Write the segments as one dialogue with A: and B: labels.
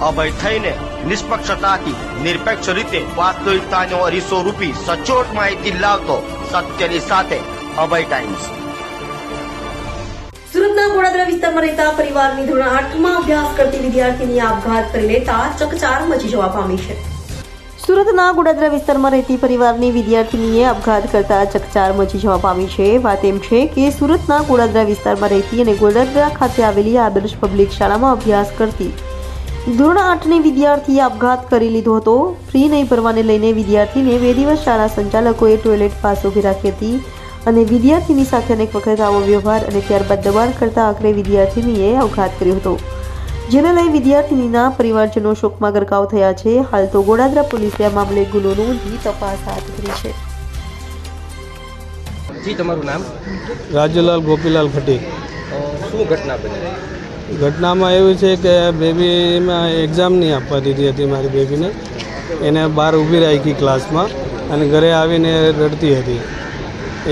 A: અભય થઈને નિષ્પક્ષતાથી, નિરપેક્ષ રીતે વાસ્તવિકતાનો અરીસો રૂપી સચોટ માહિતી લાવતો સત્યની સાથે અભય ટાઈમ્સ
B: સુરતના ગોળાદરા વિસ્તારમાં રહેતા પરિવારની ધોરણ આઠમાં અભ્યાસ કરતી વિદ્યાર્થીની આપઘાત કરી લેતા ચકચાર મચી જવા પામી છે. સુરતના ગોડાદરા વિસ્તારમાં રહેતી પરિવારની વિદ્યાર્થીનીએ આપઘાત કરતા ચકચાર મચી જવા પામી છે. વાત એમ છે કે સુરતના ગોડાદરા વિસ્તારમાં રહેતી અને ગોડાદરા ખાતે આવેલી આદર્શ પબ્લિક શાળામાં અભ્યાસ કરતી ધોરણ આઠની વિદ્યાર્થીએ આપઘાત કરી લીધો હતો. ફી નહીં ભરવાને લઈને વિદ્યાર્થીને બે દિવસ શાળા સંચાલકોએ ટોયલેટ પાસે ઊભી રાખી હતી અને વિદ્યાર્થીની સાથે અનેક વખત આવો વ્યવહાર અને ત્યારબાદ દબાણ કરતા આખરે વિદ્યાર્થીનીએ આપઘાત કર્યો હતો. જેને લઈ વિદ્યાર્થીનીના પરિવારજનો શોકમાં ગરકાવ થયા છે. હાલ તો ગોડાદરા પોલીસે આ મામલે ગુનો નોંધી તપાસ હાથ ધરી છે.
C: જી તમારું નામ?
D: રાજુલાલ ગોપીલાલ ખટી
C: શું ઘટના બની?
D: ઘટનામાં એવું છે કે બેબીમાં એક્ઝામ નહીં આપવા દીધી હતી મારી બેબીને. એને બહાર ઊભી રાખી ક્લાસમાં અને ઘરે આવીને રડતી હતી.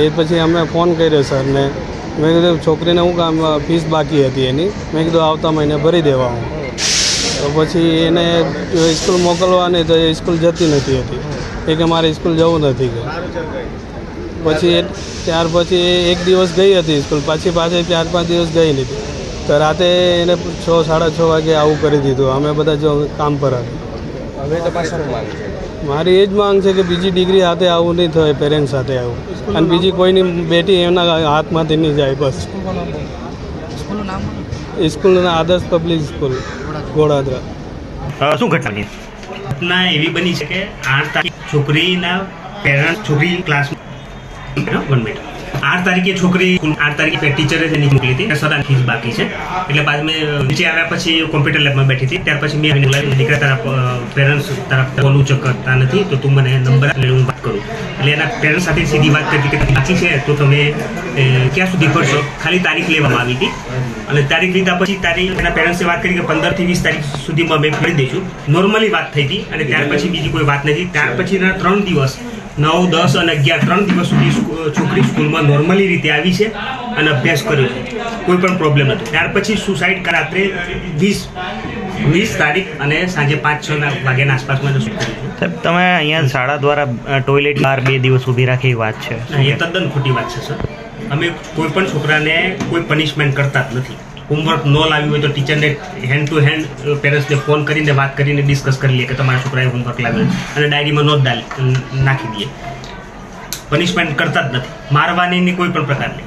D: એ પછી અમે ફોન કર્યો સરને મેં કીધું, છોકરીને હું કામ ફીસ બાકી હતી એની? મેં કીધું, આવતા મહિને ભરી દેવા હું. તો પછી એને સ્કૂલ મોકલવાની તો એ સ્કૂલ જતી નથી હતી. એ કે મારે સ્કૂલ જવું નથી કે. પછી ત્યાર પછી એક દિવસ ગઈ હતી સ્કૂલ. પાછી પાછી ચાર પાંચ દિવસ ગઈ નથી. તો રાતે એને છ સાડા છ વાગે આવું કરી દીધું. અમે બધા જો કામ પર હતા.
C: હવે તમારે માંગ છે?
D: મારી એ જ માંગ છે કે બીજી ડિગ્રી હાથે આવું નહીં થાય પેરેન્ટ્સ સાથે આવું. અને બીજી કોઈની બેટી એમના હાથમાંથી નહીં જાય બસ. સ્કૂલના આદર્શ પબ્લિક સ્કૂલ ગોડાદરા
E: શું ઘટના ઘટના એવી બની છે કે આઠ તારીખ છોકરીના પેરેન્ટ છોકરી ક્લાસ વન મિનિટ આઠ તારીખે છોકરી આઠ તારીખે ટીચરે તેની મોકલી હતી. સદા ફીસ બાકી છે. એટલે બાદ મેં નીચે આવ્યા પછી કોમ્પ્યુટર લેબમાં બેઠી હતી. ત્યાર પછી મેં બોલાવી, દીકરા તારા પેરેન્ટ્સ તારા ફોન કરતા નથી તો તું મને નંબર હું વાત કરું. એટલે એના પેરેન્ટ્સ સાથે સીધી વાત કરી કે બાકી છે તો તમે ક્યાં સુધી ભરશો? ખાલી તારીખ લેવામાં આવી હતી. અને તારીખ લીધા પછી તારીખ એના પેરેન્ટ્સે વાત કરી કે પંદરથી વીસ તારીખ સુધીમાં અમે ફરી દઈશું. નોર્મલી વાત થઈ હતી અને ત્યાર પછી બીજી કોઈ વાત નથી. ત્યાર પછીના ત્રણ દિવસ નવ દસ અને અગિયાર ત્રણ દિવસ સુધી છોકરી સ્કૂલમાં નોર્મલી રીતે આવી છે અને અભ્યાસ કર્યો છે. કોઈ પણ પ્રોબ્લેમ નથી. ત્યાર પછી સુસાઇડ રાત્રે વીસ વીસ તારીખ અને સાંજે પાંચ છ વાગ્યાના આસપાસમાં
F: સાહેબ તમે અહીંયા શાળા દ્વારા ટોયલેટ બહાર બે દિવસ ઊભી રાખી એ વાત છે?
E: એ તદ્દન ખોટી વાત છે સર. અમે કોઈ પણ છોકરાને કોઈ પનિશમેન્ટ કરતા જ નથી. હોમવર્ક ન લાવ્યું હોય તો ટીચરને હેન્ડ ટુ હેન્ડ પેરેન્ટ્સને ફોન કરીને વાત કરીને ડિસ્કસ કરી લે કે તમારા છોકરાએ હોમવર્ક લાવ્યું અને ડાયરીમાં નોંધ ડાલી નાખી દઈએ. પનિશમેન્ટ કરતા જ નથી. મારવાની કોઈ પણ પ્રકારની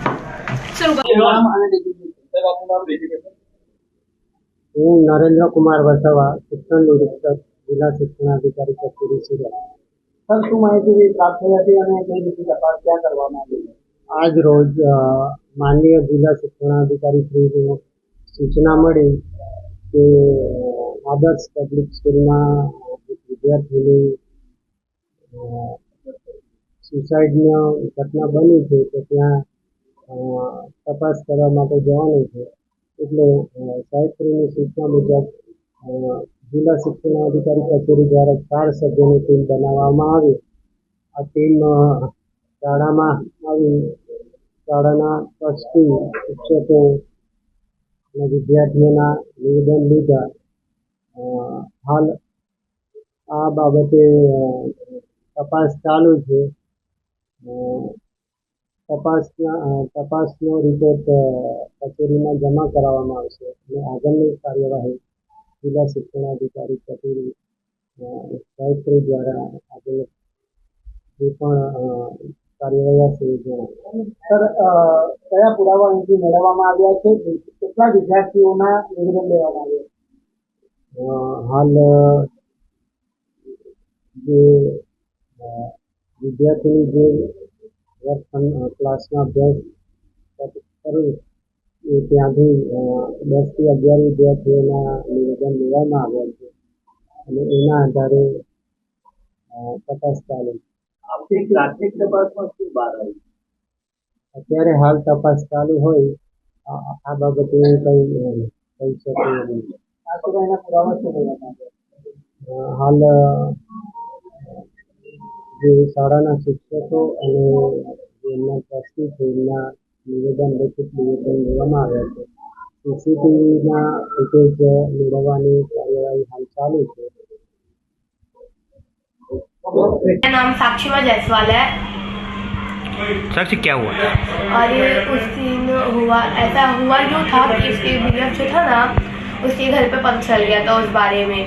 G: હું નરેન્દ્ર કુમાર વસાવા શિક્ષણ નિરીક્ષક જિલ્લા શિક્ષણાધિકારી કચેરી સુરત. સર શું માહિતી પ્રાપ્ત થઈ હતી અને કઈ રીતે તપાસ ક્યાં કરવામાં આવી આજ રોજ માનનીય જિલ્લા શિક્ષણાધિકારી શ્રીને સૂચના મળી કે આદર્શ પબ્લિક સ્કૂલમાં વિદ્યાર્થીની સુસાઇડની ઘટના બની છે તો ત્યાં તપાસ કરવા માટે જવાનું છે. એટલે સાહેબશ્રીની સૂચના મુજબ જિલ્લા શિક્ષણ અધિકારી કચેરી દ્વારા ચાર સભ્યોની ટીમ બનાવવામાં આવી. આ ટીમ શાળામાં આવી. શાળાના ટ્રસ્ટી શિક્ષકો અને વિદ્યાર્થીઓના નિવેદન લીધા. હાલ આ બાબતે તપાસ ચાલુ છે. તપાસના તપાસનો રિપોર્ટ કચેરીમાં જમા કરાવવામાં આવશે અને આગળની કાર્યવાહી જિલ્લા શિક્ષણાધિકારી કચેરી સાહેબશ્રી દ્વારા આગળ જે પણ કાર્યવાહી એ સર કયા પુરાવા અહીંથી મેળવવામાં આવ્યા છે? કેટલા વિદ્યાર્થીઓના નિવેદન લેવામાં આવ્યા હાલ જે વિદ્યાર્થીની જે ક્લાસના ક્લાસમાં અભ્યાસ એ ત્યાંથી દસ દસથી અગિયાર વિદ્યાર્થીઓના નિવેદન લેવામાં આવ્યા છે. અને એના આધારે અ, તપાસ આપણી પ્રાથમિક તપાસમાં શું બહાર આવ્યું અત્યારે હાલ તપાસ ચાલુ હોય આ બાબતે કંઈ કહી શકે આ સિવાયના પુરાવા શું લેવામાં હાલ જે શાળાના શિક્ષકો અને એમના ટ્રસ્ટી છે એમના નિવેદન લેખિત નિવેદન લેવામાં આવ્યા છે. સીસીટીવીના ફૂટેજ મેળવવાની કાર્યવાહી હાલ ચાલુ છે.
H: मेरा नाम साक्षिमा जायसवाल है।
F: साक्षी क्या हुआ?
H: और ये उस दिन हुआ ऐसा हुआ जो था कि उसके बिगड़ जो था ना उसके घर पे पता चल गया था उस बारे में।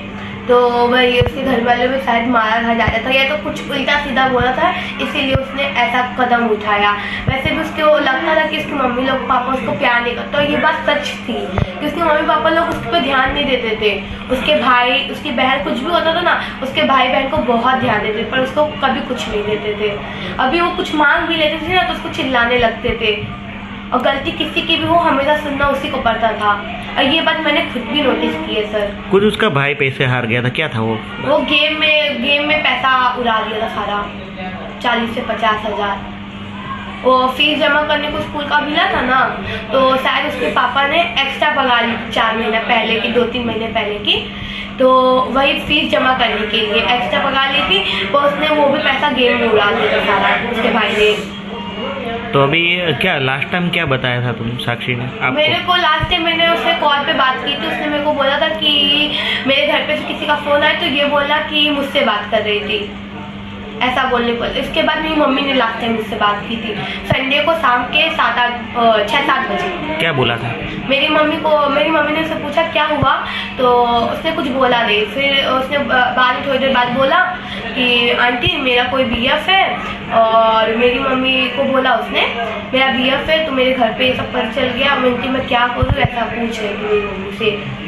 H: तो वही उसके घर वाले में शायद मारा था, जाता था, या तो कुछ उल्टा सीधा बोला था, इसीलिए उसने ऐसा कदम उठाया। वैसे भी उसके लगता था कि उसकी मम्मी लोग, पापा उसको प्यार नहीं करते, और ये बात सच थी कि उसके मम्मी पापा लोग उस पर ध्यान नहीं देते थे। उसके भाई, उसकी बहन कुछ भी होता था ना, उसके भाई बहन को बहुत ध्यान देते पर उसको कभी कुछ नहीं देते थे। अभी वो कुछ मांग भी लेते थे ना तो उसको चिल्लाने लगते थे। और गलती किसी की भी हो, हमेशा सुनना उसी को पड़ता था। ये बात मैंने खुद भी नोटिस की है सर
F: कुछ उसका भाई पैसे हार गया था क्या था वो?
H: वो गेम में गेम में पैसा उड़ा दिया था सारा चालीस से पचास हज़ार। वो फ़ीस जमा करने को स्कूल का मिला था ना तो शायद उसके पापा ने एक्स्ट्रा पगा ली थी चार महीने पहले की दो तीन महीने पहले की। तो वही फ़ीस जमा करने के लिए एक्स्ट्रा पगा ली थी तो उसने वो भी पैसा गेम में उड़ा दिया था सारा उसके भाई ने।
F: तो अभी क्या लास्ट टाइम क्या बताया था तुम साक्षी ने आपको?
H: मेरे को लास्ट टाइम मैंने उससे कॉल पे बात की थी उसने मेरे को बोला था कि मेरे घर पे से किसी का फ़ोन आया तो ये बोला कि मुझसे बात कर रही थी। ऐसा बोलने को इसके बाद मेरी मम्मी ने लास्ट टाइम मुझसे बात की थी। संडे को शाम के सात आठ छः सात बजे।
F: क्या बोला था?
H: मेरी मम्मी को मेरी मम्मी ने उससे पूछा क्या हुआ? तो उसने कुछ बोला नहीं। फिर उसने बाद थोड़ी देर बाद बोला कि, आंटी, मेरा कोई बीएफ है? और मेरी मम्मी को बोला उसने, मेरा बीएफ है तो मेरे घर पे ये सब पता चल गया आंटी, मैं क्या करूँ? ऐसा पूछ रही मेरी मम्मी से।